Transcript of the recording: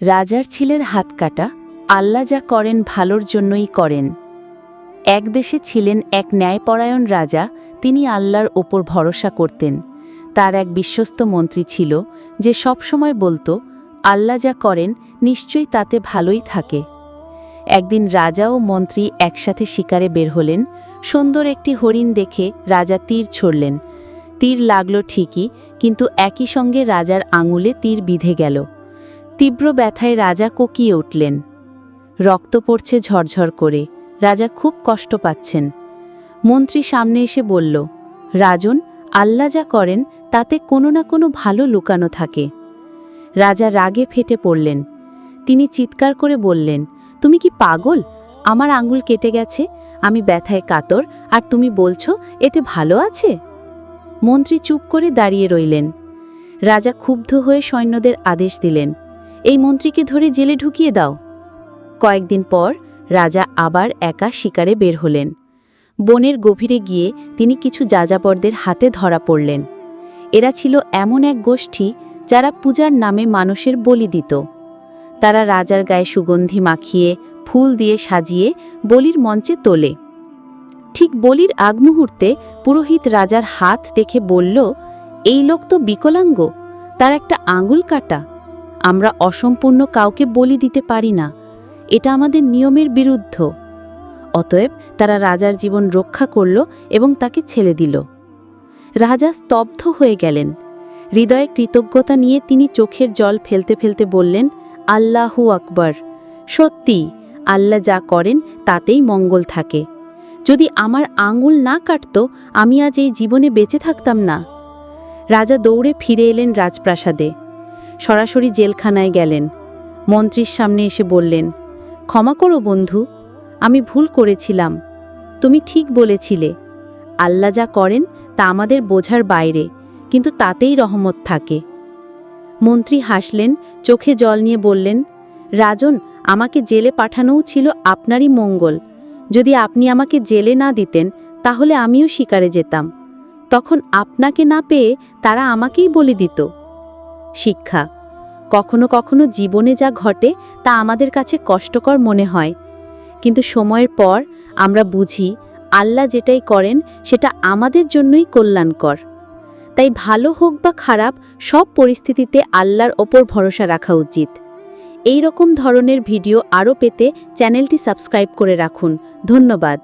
রাজার ছিলের হাত কাটা, আল্লাহ যা করেন ভালোর জন্যই করেন। এক দেশে ছিলেন এক ন্যায়পরায়ণ রাজা, তিনি আল্লাহর ওপর ভরসা করতেন। তার এক বিশ্বস্ত মন্ত্রী ছিল, যে সবসময় বলতো, আল্লাহ যা করেন, নিশ্চয়ই তাতে ভালোই থাকে। একদিন রাজা ও মন্ত্রী একসাথে শিকারে বের হলেন, সুন্দর একটি হরিণ দেখে রাজা তীর ছড়লেন। তীর লাগল ঠিকই, কিন্তু একই সঙ্গে রাজার আঙুলে তীর বিধে গেল। তীব্র ব্যথায় রাজা কোকিয়ে উঠলেন। রক্ত পড়ছে ঝরঝর করে। রাজা খুব কষ্ট পাচ্ছেন। মন্ত্রী সামনে এসে বলল, রাজন, আল্লাহ যা করেন, তাতে কোনো না কোনো ভালো লুকানো থাকে। রাজা রাগে ফেটে পড়লেন। তিনি চিৎকার করে বললেন, তুমি কি পাগল? আমার আঙ্গুল কেটে গেছে, আমি ব্যথায় কাতর, আর তুমি বলছো, এতে ভালো আছে? মন্ত্রী চুপ করে দাঁড়িয়ে রইলেন। রাজা ক্ষুব্ধ হয়ে সৈন্যদের আদেশ দিলেন এই মন্ত্রীকে ধরে জেলে ঢুকিয়ে দাও। কয়েকদিন পর রাজা আবার একা শিকারে বের হলেন। বনের গভীরে গিয়ে তিনি কিছু যাযাবরদের হাতে ধরা পড়লেন। এরা ছিল এমন এক গোষ্ঠী যারা পূজার নামে মানুষের বলি দিত। তারা রাজার গায়ে সুগন্ধি মাখিয়ে, ফুল দিয়ে সাজিয়ে বলির মঞ্চে তোলে। ঠিক বলির আগ মুহূর্তে পুরোহিত রাজার হাত দেখে বলল, এই লোক তো বিকলাঙ্গ, তার একটা আঙুল কাটা আমরা অসম্পূর্ণ কাউকে বলি দিতে পারি না। এটা আমাদের নিয়মের বিরুদ্ধ। অতএব তারা রাজার জীবন রক্ষা করল এবং তাকে ছেড়ে দিল। রাজা স্তব্ধ হয়ে গেলেন। হৃদয়ে কৃতজ্ঞতা নিয়ে তিনি চোখের জল ফেলতে ফেলতে বললেন, আল্লাহু আকবর। সত্যি, আল্লাহ যা করেন তাতেই মঙ্গল থাকে। যদি আমার আঙুল না কাটত, আমি আজ এই জীবনে বেঁচে থাকতাম না। রাজা দৌড়ে ফিরে এলেন রাজপ্রাসাদে। সরাসরি জেলখানায় গেলেন। মন্ত্রীর সামনে এসে বললেন, ক্ষমা করো বন্ধু, আমি ভুল করেছিলাম। তুমি ঠিক বলেছিলে। আল্লাহ যা করেন তা আমাদের বোঝার বাইরে, কিন্তু তাতেই রহমত থাকে। মন্ত্রী হাসলেন, চোখে জল নিয়ে বললেন, রাজন, আমাকে জেলে পাঠানোও ছিল আপনারই মঙ্গল। যদি আপনি আমাকে জেলে না দিতেন, তাহলে আমিও শিকারে যেতাম। তখন আপনাকে না পেয়ে তারা আমাকেই বলে দিত। শিক্ষা। কখনো কখনো জীবনে যা ঘটে, তা আমাদের কাছে কষ্টকর মনে হয়। কিন্তু সময়ের পর আমরা বুঝি, আল্লাহ যেটাই করেন, সেটা আমাদের জন্যই কল্যাণকর। তাই ভালো হোক বা খারাপ, সব পরিস্থিতিতে আল্লাহর ওপর ভরসা রাখা উচিত। এই রকম ধরনের ভিডিও আরও পেতে চ্যানেলটি সাবস্ক্রাইব করে রাখুন। ধন্যবাদ।